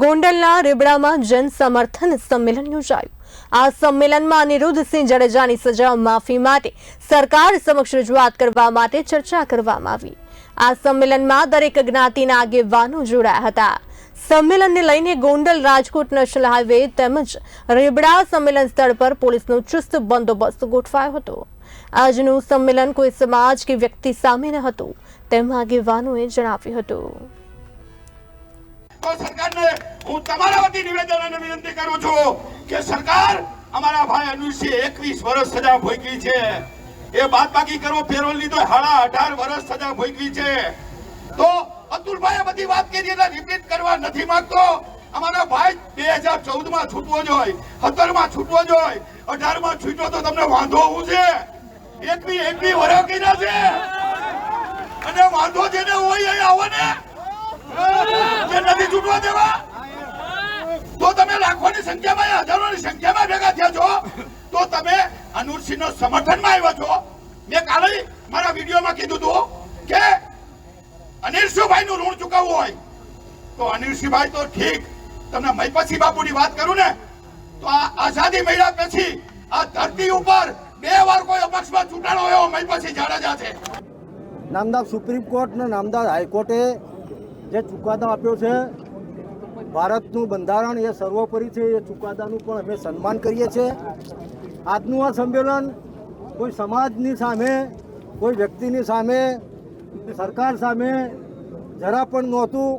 ગોંડલના રીબડામાં જન સમર્થન સંમેલન યોજાયું. આ સંમેલનમાં અનિરુદ્ધસિંહ જાડેજાની સજા માફી માટે સરકાર સમક્ષ રજૂઆત કરવા માટે ચર્ચા કરવામાં આવી. આ સંમેલનમાં દરેક જ્ઞાતિના આગેવાનો જોડાયા હતા. સંમેલનને લઈને ગોંડલ રાજકોટ નેશનલ હાઈવે તેમજ રેબડા સંમેલન સ્થળ પર પોલીસનો ચુસ્ત બંદોબસ્ત ગોઠવાયો હતો. આજનું સંમેલન કોઈ સમાજ કે વ્યક્તિ સામે ન હતું, તેમ આગેવાનોએ જણાવ્યું હતું. તો સરકારને હું તમારા વતી નિવેદન અને વિનંતી કરું છું કે સરકાર અમારા ભાઈ અનુષે એકવીસ વર્ષ સજા ભોગવી છે. એ બાદ બાકી કરો પેરોલ લીધો હાડા અઢાર વર્ષ સજા ભોગવી છે. તો અતુલભાઈ બધી વાત કરી એટલે રિપીટ કરવા નથી માંગતો. અમારા ભાઈ બે હજાર ચૌદમાં છૂટવો જોઈએ સત્તરમાં છૂટવો જોઈએ અઢારમાં છૂટ્યો તો તમને વાંધો હું છે? એકવી એકવી વરસ કીધા છે. અને વાંધો જેને હોય એ આવો ને. છૂટવા દેવા તો તમે લાખોની સંખ્યામાં હજારોની સંખ્યામાં ભેગા થયા છો? તો તમે અનુરસિંહનો સમર્થનમાં આવ્યા છો? મેં કાલે મારા વિડીયોમાં કીધું હતું કે અનિલસિંહભાઈ નું ઋણ ચૂકવવું હોય. તો અનિલસિંહભાઈ તો ઠીક. તમને મૈપતસિંહ બાપુની વાત કરું ને, તો આ આઝાદી મળ્યા પછી આ ધરતી ઉપર બે વાર કોઈ અપક્ષમાં ચૂંટાણો એવો મૈપતસિંહ જાડેજા છે. નામદાર સુપ્રીમ કોર્ટ ને નામદાર હાઈકોર્ટે જે ચુકાદો આપ્યો છે ભારતનું બંધારણ એ સર્વોપરી છે, એ ચુકાદાનું પણ અમે સન્માન કરીએ છીએ. આજનું આ સંમેલન કોઈ સમાજની સામે, કોઈ વ્યક્તિની સામે સરકાર સામે જરા પણ નહોતું,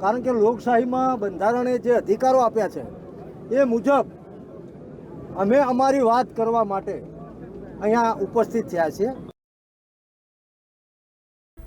કારણ કે લોકશાહીમાં બંધારણે જે અધિકારો આપ્યા છે, એ મુજબ અમે અમારી વાત કરવા માટે અહીંયા ઉપસ્થિત થયા છીએ.